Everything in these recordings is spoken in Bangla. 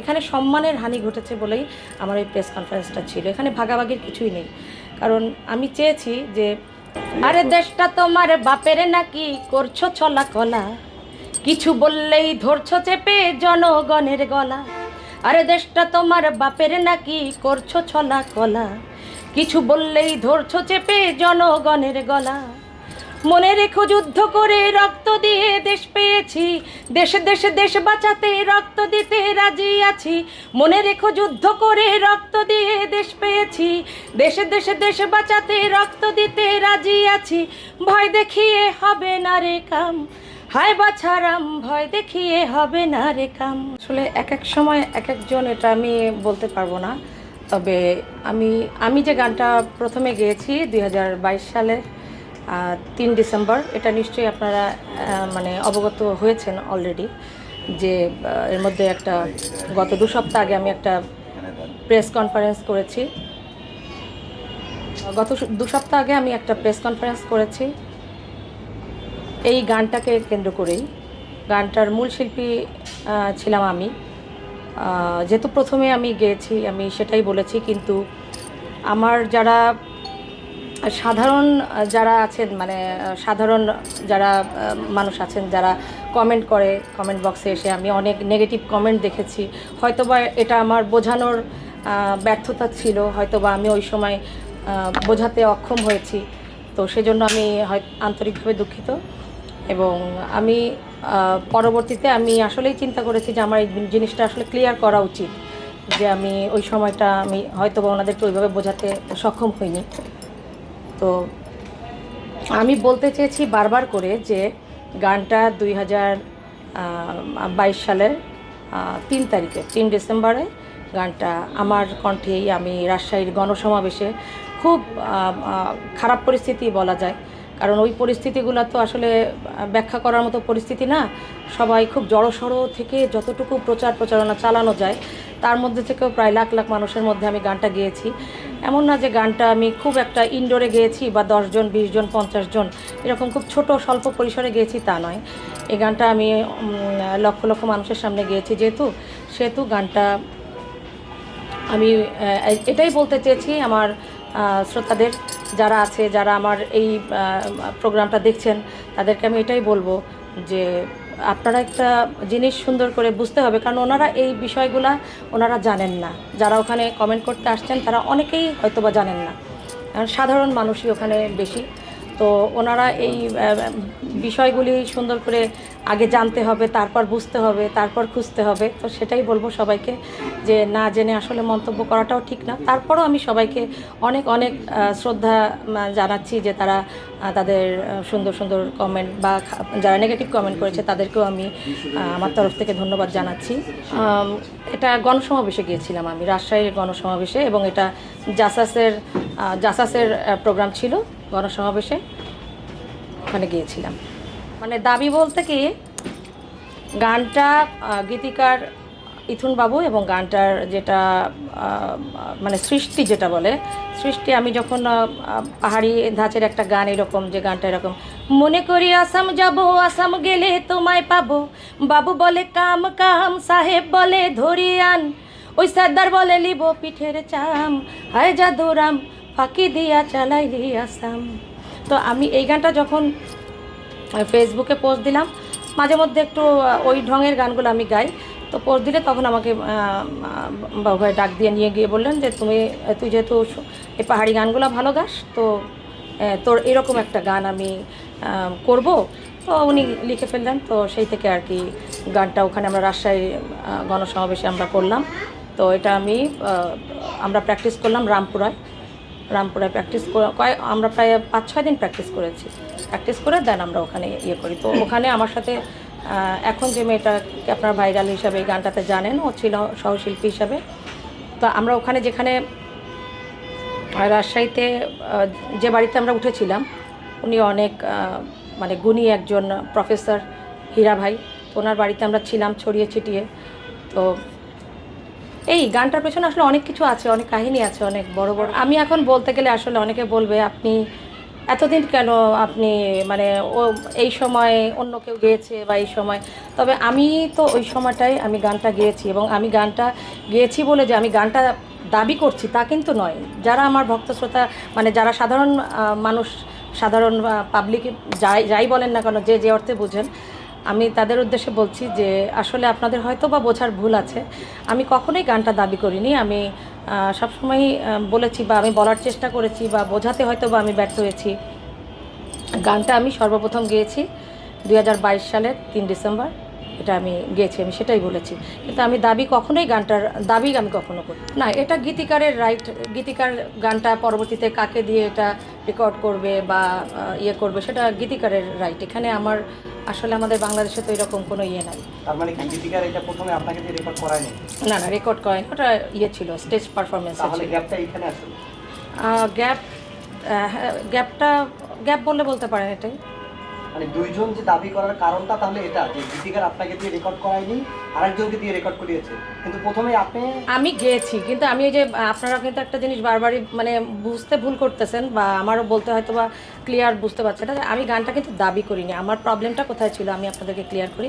এখানে সম্মানের হানি ঘটেছে বলেই আমার এই প্রেস কনফারেন্সটা ছিল। এখানে ভাগাভাগির কিছুই নেই। কারণ আমি চেয়েছি যে, আরে দেশটা তোমার বাপের নাকি করছ ছলা কলা কিছু বললেই ধরছো চেপে জনগণের গলা। আরে দেশটা তোমার বাপের নাকি করছ ছলা কলা কিছু বললেই ধরছো চেপে জনগণের গলা। মনে রেখো যুদ্ধ করে রক্ত দিয়ে দেশ পেয়েছি। দেশে দেশে দেশ বাঁচাতে রক্ত দিতে রাজি আছি। মনে রেখো যুদ্ধ করে রক্ত দিয়ে দেশ পেয়েছি। দেশে দেশে দেশ বাঁচাতে রক্ত দিতে রাজি আছি। ভয় দেখিয়ে হবে না রে কাম। হায় বাছারাম ভয় দেখিয়ে হবে না রে কাম। আসলে এক এক সময় এক একজন এটা আমি বলতে পারব না। তবে আমি আমি যে গানটা প্রথমে গেয়েছি দুই আহ, তিন ডিসেম্বর। এটা নিশ্চয়ই আপনারা মানে অবগত হয়েছেন অলরেডি যে এর মধ্যে একটা, গত দু সপ্তাহ আগে আমি একটা প্রেস কনফারেন্স করেছি। গত দু সপ্তাহ আগে আমি একটা প্রেস কনফারেন্স করেছি। এই গানটাকে কেন্দ্র করেই। গানটার মূল শিল্পী ছিলাম আমি। যেহেতু প্রথমে আমি গেয়েছি, আমি সেটাই বলেছি, কিন্তু আমার যারা সাধারণ যারা আছেন মানে সাধারণ যারা মানুষ আছেন, যারা কমেন্ট করে কমেন্ট বক্সে এসে আমি অনেক নেগেটিভ কমেন্ট দেখেছি। হয়তোবা এটা আমার বোঝানোর ব্যর্থতা ছিল, হয়তোবা আমি ওই সময় বোঝাতে অক্ষম হয়েছি। তো সেজন্য আমি হয়, আন্তরিকভাবে দুঃখিত এবং আমি পরবর্তীতে আমি আসলেই চিন্তা করেছি যে আমার এই জিনিসটা আসলে ক্লিয়ার করা উচিত। যে আমি ওই সময়টা আমি হয়তো বা ওনাদেরকে ওইভাবে বোঝাতে সক্ষম হইনি। তো আমি বলতে চেয়েছি বারবার করে যে গানটা দুই হাজার বাইশ সালের তিন তারিখে, তিন ডিসেম্বরে গানটা আমার কণ্ঠেই আমি রাজশাহীর গণসমাবেশে খুব খারাপ পরিস্থিতি বলা যায়। কারণ ওই পরিস্থিতিগুলো তো আসলে ব্যাখ্যা করার মতো পরিস্থিতি না। সবাই খুব জড়সড় থেকে যতটুকু প্রচার প্রচারণা চালানো যায় তার মধ্যে থেকেও প্রায় লাখ লাখ মানুষের মধ্যে আমি গানটা গেয়েছি। এমন না যে গানটা আমি খুব একটা ইনডোরে গেয়েছি বা দশজন, বিশজন পঞ্চাশ জন এরকম খুব ছোট, স্বল্প পরিসরে গেয়েছি তা নয়। এই গানটা আমি লক্ষ লক্ষ মানুষের সামনে গিয়েছি যেহেতু, সেহেতু গানটা আমি এটাই বলতে চেয়েছি আমার শ্রোতাদের, যারা আছে, যারা আমার এই প্রোগ্রামটা দেখছেন, তাদেরকে আমি এটাই বলব যে আপনারা একটা জিনিস সুন্দর করে বুঝতে হবে, কারণ ওনারা এই বিষয়গুলা ওনারা জানেন না। যারা ওখানে কমেন্ট করতে আসছেন, তারা অনেকেই হয়তোবা জানেন না। কারণ সাধারণ মানুষই ওখানে বেশি। তো ওনারা এই বিষয়গুলি সুন্দর করে আগে জানতে হবে, তারপর বুঝতে হবে, তারপর খুঁজতে হবে। তো সেটাই বলব সবাইকে যে না জেনে আসলে মন্তব্য করাটাও ঠিক না। তারপরও আমি সবাইকে অনেক অনেক শ্রদ্ধা জানাচ্ছি যে তারা তাদের সুন্দর সুন্দর কমেন্ট বা যারা নেগেটিভ কমেন্ট করেছে তাদেরকেও আমি আমার তরফ থেকে ধন্যবাদ জানাচ্ছি। এটা গণসমাবেশে গিয়েছিলাম আমি, রাজশাহীর গণসমাবেশে এবং এটা জাসাসের জাসাসের প্রোগ্রাম ছিল। গণসমাবেশে ওখানে গিয়েছিলাম। মানে দাবি বলতে কি, গানটা গীতিকার ইথুন বাবু এবং গানটার যেটা মানে সৃষ্টি যেটা বলে, সৃষ্টি আমি যখন পাহাড়ি ধাঁচের একটা গান এরকম, যে গানটা এরকম, মনে করি আসাম যাব, আসাম গেলে তোমায় পাবো। বাবু বলে কাম কাম, সাহেব বলে ধরিয়ান। ওই সর্দার বলে লিব পিঠের চাম। হায় জাদুরাম ফাঁকি দিয়া চালাইলি আসাম তো আমি এই গানটা যখন ফেসবুকে পোস্ট দিলাম মাঝে মধ্যে একটু ওই ঢঙের গানগুলো আমি গাই। তো পোস্ট দিলে তখন আমাকে আহ, আহ, বাবু ভাই ডাক দিয়ে নিয়ে গিয়ে বললেন যে তুমি তুই যেহেতু এই পাহাড়ি গানগুলো ভালো গাস তো তোর এরকম একটা গান আমি করব। তো উনি লিখে ফেললেন। তো সেই থেকে আর কি গানটা ওখানে আমরা রাজশাহী গণসমাবেশে আমরা করলাম। তো এটা আমি আমরা প্র্যাকটিস করলাম রামপুরায়। রামপুরায় প্র্যাকটিস কয়, আমরা প্রায় পাঁচ, ছয় দিন প্র্যাকটিস করেছি। প্র্যাকটিস করে দেন আমরা ওখানে ইয়ে করি। তো ওখানে আমার সাথে এখন যে মেয়েটাকে আপনার ভাইরাল হিসাবে এই গানটাতে জানেন, ও ছিল সহশিল্পী হিসাবে। তো আমরা ওখানে যেখানে রাজশাহীতে যে বাড়িতে আমরা উঠেছিলাম, উনি অনেক মানে গুণী একজন প্রফেসর হীরা ভাই। ওনার বাড়িতে আমরা ছিলাম ছড়িয়ে ছিটিয়ে। তো এই গানটার পেছনে আসলে অনেক কিছু আছে, অনেক কাহিনী আছে, অনেক বড় বড়। আমি এখন বলতে গেলে আসলে অনেকে বলবে, আপনি এতদিন কেন আপনি মানে ও, এই সময় অন্য কেউ গেয়েছে বা এই সময়? তবে আমি তো ওই সময়টাই আমি গানটা গেয়েছি এবং আমি গানটা গেয়েছি বলে যে আমি গানটা দাবি করছি তা কিন্তু নয়। যারা আমার ভক্ত শ্রোতা মানে যারা সাধারণ মানুষ, সাধারণ পাবলিক যাই যাই বলেন না কেন, যে যে অর্থে বুঝেন আমি তাদের উদ্দেশ্যে বলছি যে আসলে আপনাদের হয়তো বা বোঝার ভুল আছে। আমি কখনোই গানটা দাবি করিনি। আমি সবসময়ই বলেছি বা আমি বলার চেষ্টা করেছি বা বোঝাতে হয়তো বা আমি ব্যর্থ হয়েছি। গানটা আমি সর্বপ্রথম গেয়েছি দু সালের তিন ডিসেম্বর। এটা আমি গেয়েছি আমি সেটাই বলেছি। কিন্তু আমি দাবি কখনোই গানটার দাবি আমি কখনো করি না। এটা গীতিকারের রাইট গীতিকার গানটা পরবর্তীতে কাকে দিয়ে এটা রেকর্ড করবে বা ইয়ে করবে সেটা গীতিকারের রাইট এখানে আমার আসলে আমাদের বাংলাদেশে তো এরকম কোনো ইয়ে নাই। তার মানে কি গীতিকার এটা প্রথমে আপনাকে দিয়ে রেকর্ড করায়নি? না না রেকর্ড করেন ওটা ইয়ে ছিল স্টেজ পারফরমেন্স তাহলে গ্যাপটা এখানে আসলে। গ্যাপ গ্যাপটা গ্যাপ বললে বলতে পারেন এটাই। মানে দুইজন যে দাবি করার কারণটা তাহলে এটা, যে গীতিকার আপনাকে দিয়ে রেকর্ড করায়নি, আরেকজনকে দিয়ে রেকর্ড করিয়েছে। কিন্তু প্রথমে আপনি আমি গেয়েছি, কিন্তু আমি ওই যে, আপনারা কিন্তু একটা জিনিস বারবারই মানে বুঝতে ভুল করতেছেন বা আমারও বলতে হয়তো বা ক্লিয়ার বুঝতে পারছে না। আমি গানটা কিন্তু দাবি করিনি। আমার প্রবলেমটা কোথায় ছিল আমি আপনাদেরকে ক্লিয়ার করি।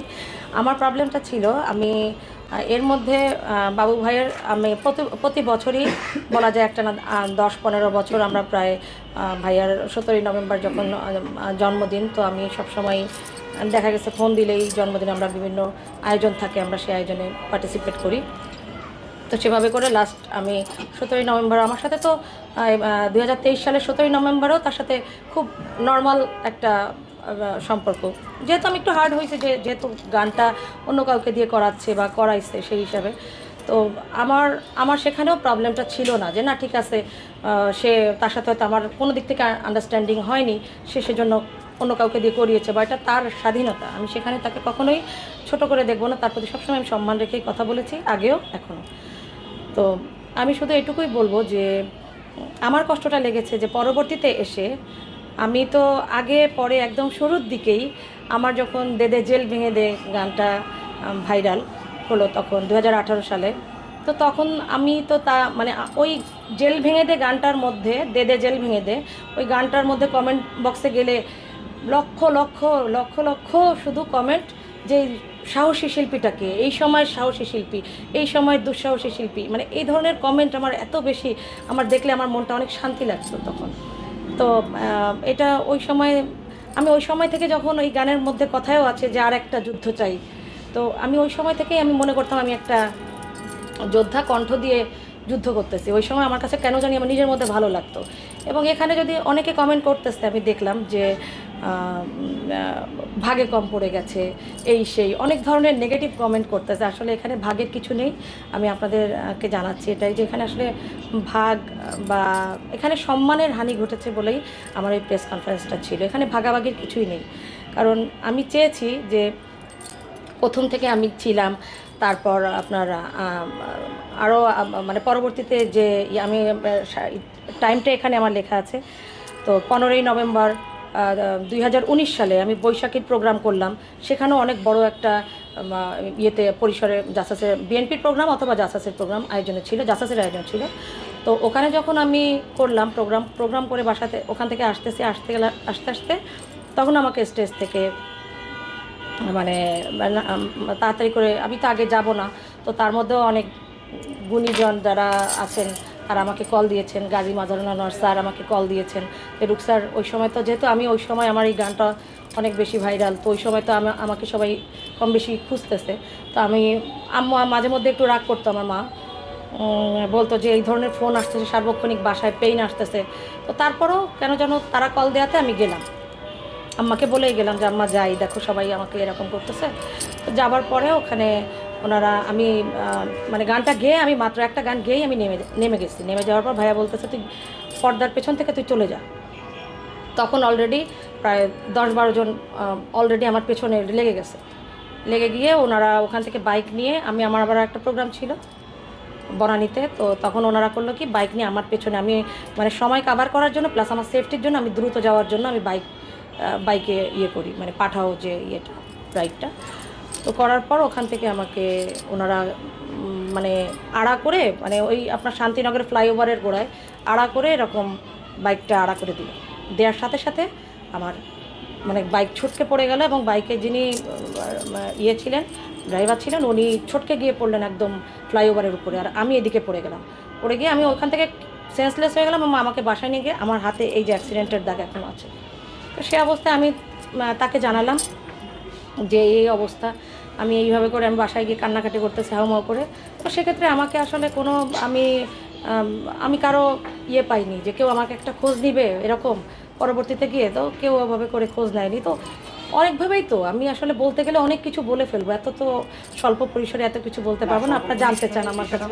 আমার প্রবলেমটা ছিল আমি এর মধ্যে বাবু ভাইয়ের, আমি প্রতি প্রতি বছরই বলা যায় একটা না দশ পনেরো বছর আমরা প্রায় ভাইয়ার সতেরোই নভেম্বর যখন জন্মদিন, তো আমি সবসময় দেখা গেছে ফোন দিলেই জন্মদিনে আমরা বিভিন্ন আয়োজন থাকে, আমরা সেই আয়োজনে পার্টিসিপেট করি। তো সেভাবে করে লাস্ট আমি সতেরোই নভেম্বর, আমার সাথে তো দু হাজার তেইশ সালের সতেরোই নভেম্বরও তার সাথে খুব নর্মাল একটা সম্পর্ক। যেহেতু আমি একটু হার্ড হয়েছে, যে যেহেতু গানটা অন্য কাউকে দিয়ে করাচ্ছে বা করাইছে সেই হিসাবে। তো আমার আমার সেখানেও প্রবলেমটা ছিল না, যে না, ঠিক আছে সে তার সাথে হয়তো আমার কোনো দিক থেকে আন্ডারস্ট্যান্ডিং হয়নি, সে সেজন্য অন্য কাউকে দিয়ে করিয়েছে, বা এটা তার স্বাধীনতা। আমি সেখানে তাকে কখনোই ছোট করে দেখব না, তার প্রতি সবসময় আমি সম্মান রেখেই কথা বলেছি, আগেও, এখনও। তো আমি শুধু এটুকুই বলব যে, আমার কষ্টটা লেগেছে যে পরবর্তীতে এসে আমি তো আগে, পরে একদম শুরুর দিকেই আমার যখন দেদে জেল ভেঙে দে গানটা ভাইরাল হলো তখন দু হাজার আঠারো সালে। তো তখন আমি তো তা মানে ওই জেল ভেঙে দে গানটার মধ্যে, দে দে জেল ভেঙে দে, ওই গানটার মধ্যে কমেন্ট বক্সে গেলে লক্ষ লক্ষ লক্ষ লক্ষ শুধু কমেন্ট যে সাহসী শিল্পীটাকে, এই সময় সাহসী শিল্পী, এই সময় দুঃসাহসী শিল্পী মানে এই ধরনের কমেন্ট আমার এত বেশি, আমার দেখলে আমার মনটা অনেক শান্তি লাগতো তখন। তো এটা ওই সময়, আমি ওই সময় থেকে যখন ওই গানের মধ্যে কথাও আছে যে আর একটা যুদ্ধ চাই, তো আমি ওই সময় থেকেই আমি মনে করতাম আমি একটা যোদ্ধা কণ্ঠ দিয়ে যুদ্ধ করতেছি। ওই সময় আমার কাছে কেন জানি আমার নিজের মধ্যে ভালো লাগতো। এবং এখানে যদি অনেকে কমেন্ট করতেছে, আমি দেখলাম যে ভাগে কম পড়ে গেছে, এই সেই। অনেক ধরনের নেগেটিভ কমেন্ট করতেছে। আসলে এখানে ভাগের কিছু নেই। আমি আপনাদেরকে জানাচ্ছি এটাই যে এখানে আসলে ভাগ বা এখানে সম্মানের হানি ঘটেছে বলেই আমার এই প্রেস কনফারেন্সটা ছিল। এখানে ভাগাভাগির কিছুই নেই। কারণ আমি চেয়েছি যে প্রথম থেকে আমি ছিলাম, তারপর আপনার আরও মানে পরবর্তীতে যে, আমি টাইমটা এখানে আমার লেখা আছে। তো পনেরোই নভেম্বর দুই হাজার উনিশ সালে আমি বৈশাখীর প্রোগ্রাম করলাম। সেখানেও অনেক বড় একটা ইয়েতে পরিসরে জাসাসের বিএনপির প্রোগ্রাম অথবা জাসাসের প্রোগ্রাম আয়োজনে ছিল জাসাসের আয়োজন ছিল। তো ওখানে যখন আমি করলাম প্রোগ্রাম প্রোগ্রাম করে বাসাতে ওখান থেকে আসতেছি আসতে গেলে আসতে আসতে তখন আমাকে স্টেজ থেকে মানে মানে, তাড়াতাড়ি করে আমি তো আগে যাব না। তো তার মধ্যেও অনেক গুণীজন যারা আছেন তারা আমাকে কল দিয়েছেন, গাজী মাজারুল আনোয়ার স্যার আমাকে কল দিয়েছেন। রুক স্যার ওই সময় তো যেহেতু আমি ওই সময় আমার এই গানটা অনেক বেশি ভাইরাল তো ওই সময় তো আমা- আমাকে সবাই কম বেশি খুঁজতেছে। তো আমি আম্মু মাঝে মধ্যে একটু রাগ করতো আমার মা। বলতো যে এই ধরনের ফোন আসতেছে, সার্বক্ষণিক বাসায় পেইন আসতেছে। তো তারপরেও কেন যেন তারা কল দেওয়াতে আমি গেলাম। আম্মাকে বলেই গেলাম যে, আম্মা যাই, দেখো সবাই আমাকে এরকম করতেছে। তো যাবার পরে ওখানে ওনারা, আমি মানে গানটা গেয়ে আমি মাত্র একটা গান গেয়েই আমি নেমে নেমে গেছি। নেমে যাওয়ার পর ভাইয়া বলতেছে, তুই পর্দার পেছন থেকে তুই চলে যা। তখন অলরেডি প্রায় দশ বারো জন অলরেডি আমার পেছনে লেগে গেছে। লেগে গিয়ে ওনারা ওখান থেকে বাইক নিয়ে, আমি আমার আবার একটা প্রোগ্রাম ছিল বনানিতে, তো তখন ওনারা করল কি বাইক নিয়ে আমার পেছনে, আমি মানে সময় কাভার করার জন্য প্লাস আমার সেফটির জন্য আমি দ্রুত যাওয়ার জন্য আমি বাইক বাইকে ইয়ে করি মানে পাঠাও যে ইয়েটা রাইডটা তো করার পর ওখান থেকে আমাকে ওনারা মানে আড়া করে মানে ওই আপনার শান্তিনগরের ফ্লাইওভারের গোড়ায় আড়া করে এরকম বাইকটা আড়া করে দিল। দেওয়ার সাথে সাথে আমার মানে বাইক ছুটকে পড়ে গেল এবং বাইকে যিনি ইয়ে ছিলেন, ড্রাইভার ছিলেন, উনি ছটকে গিয়ে পড়লেন একদম ফ্লাইওভারের উপরে আর আমি এদিকে পড়ে গেলাম। পড়ে গিয়ে আমি ওখান থেকে সেন্সলেস হয়ে গেলাম এবং আমাকে বাসায় নিয়ে গিয়ে আমার হাতে এই যে অ্যাক্সিডেন্টের দাগ এখনও আছে। তো সে অবস্থায় আমি তাকে জানালাম যে এই অবস্থা। আমি এইভাবে করে আমি বাসায় গিয়ে কান্নাকাটি করতেছি, হাউমাউ করে। তো সেক্ষেত্রে আমাকে আসলে কোনো, আমি আমি কারও ইয়ে পাইনি যে কেউ আমাকে একটা খোঁজ নিবে এরকম পরবর্তীতে গিয়ে, তো কেউ ওভাবে করে খোঁজ নেয়নি। তো অনেকভাবেই তো, আমি আসলে বলতে গেলে অনেক কিছু বলে ফেলব। এত তো স্বল্প পরিসরে এত কিছু বলতে পারব না, আপনারা জানতে চান আমার কাছে।